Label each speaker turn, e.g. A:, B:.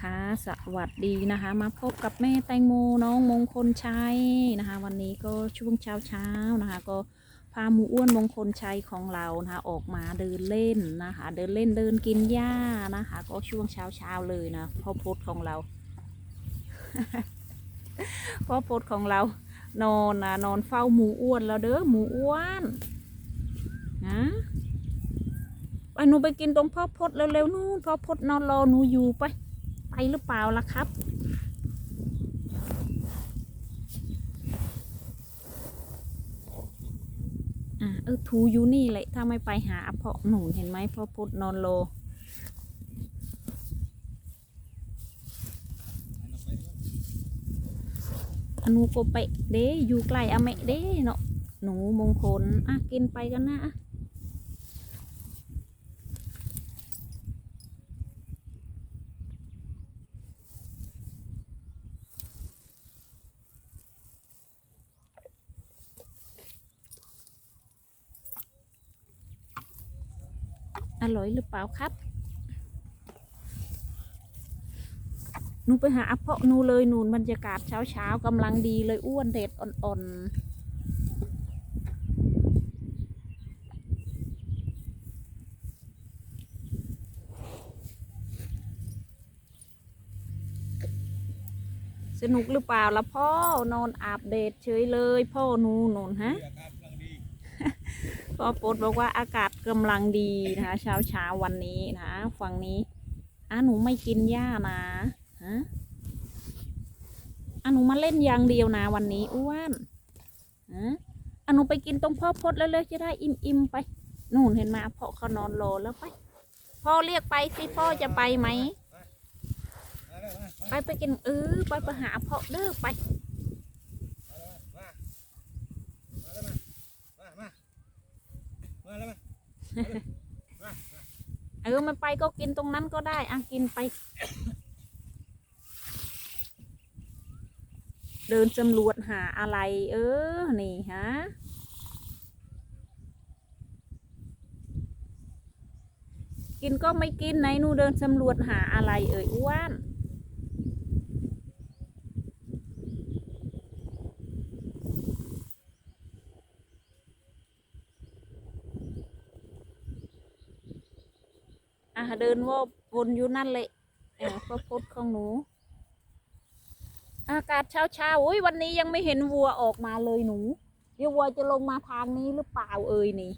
A: นะคะ สวัสดีนะคะ มาพบกับแม่แตงโมน้องมงคลชัยนะคะ วันนี้ก็ช่วงเช้าเช้านะคะ ก็พาหมูอ้วนมงคลชัยของเรานะคะ ออกมาเดินเล่นนะคะ เดินเล่นเดินกินหญ้านะคะ ก็ช่วงเช้าเช้าเลยนะพ่อพดของเราพ่อพดของเรา นอนนะนอนเฝ้าหมูอ้วนแล้วเด้อหมูอ้วนนะไปหนูไปกินตรงพ่อพดเร็วๆนู่นพ่อพดนอนรอหนูอยู่ไป ไปหรือเปล่าล่ะครับ อะเออทูอยู่นี่แหละถ้าไม่ไปหาเพาะหนูเห็นไหมพ่อพดนอนรออนุโกเปะเด้อยู่ใกล้อเมะเด้เนาะหนูมงคลอะกินไปกันนะ อะอร่อยหรือเปล่าครับหนูไปหาอัพเพาะหนูเลยหนูนบรรยากาศเช้าเช้าๆกำลังดีเลยอ้วนเด็ดอ่อนๆสนุกหรือเปล่าล่ะพ่อนอนอาบเดดเฉยเลย พ่อหนูหนนฮะก็โพสต์บอกว่าอากาศ กำลังดีนะคะ เช้าเช้าๆวันนี้นะฝั่งนี้อะหนูไม่กินหญ้านะฮะอะหนูมาเล่นอย่างเดียวนะวันนี้อ้วนฮะอะหนูไปกินตรงพ่อพดแล้วเลยจะได้อิ่มอิ่มๆไปนู่นเห็นไหมพ่อเขานอนรอแล้วไปพ่อเรียกไปสิพ่อจะไปไหม ไปไปกินเออไปไปหาพ่อเด้อไป
B: มาแล้วมา
A: เออ มันไปก็กินตรงนั้นก็ได้อะกินไป เดินสำรวจหาอะไร เออ นี่ฮะ กินก็ไม่กินไหนหนูเดินสำรวจหาอะไรเอ่ยอ้วน อะเดินว่าวนอยู่นั่นเลยเพระพุทธของหนู อากาศเช้าเช้าๆอุ้ยวันนี้ยังไม่เห็นวัวออกมาเลยหนูเดี๋ยววัวจะลงมาทางนี้หรือเปล่าเอ่ยนี่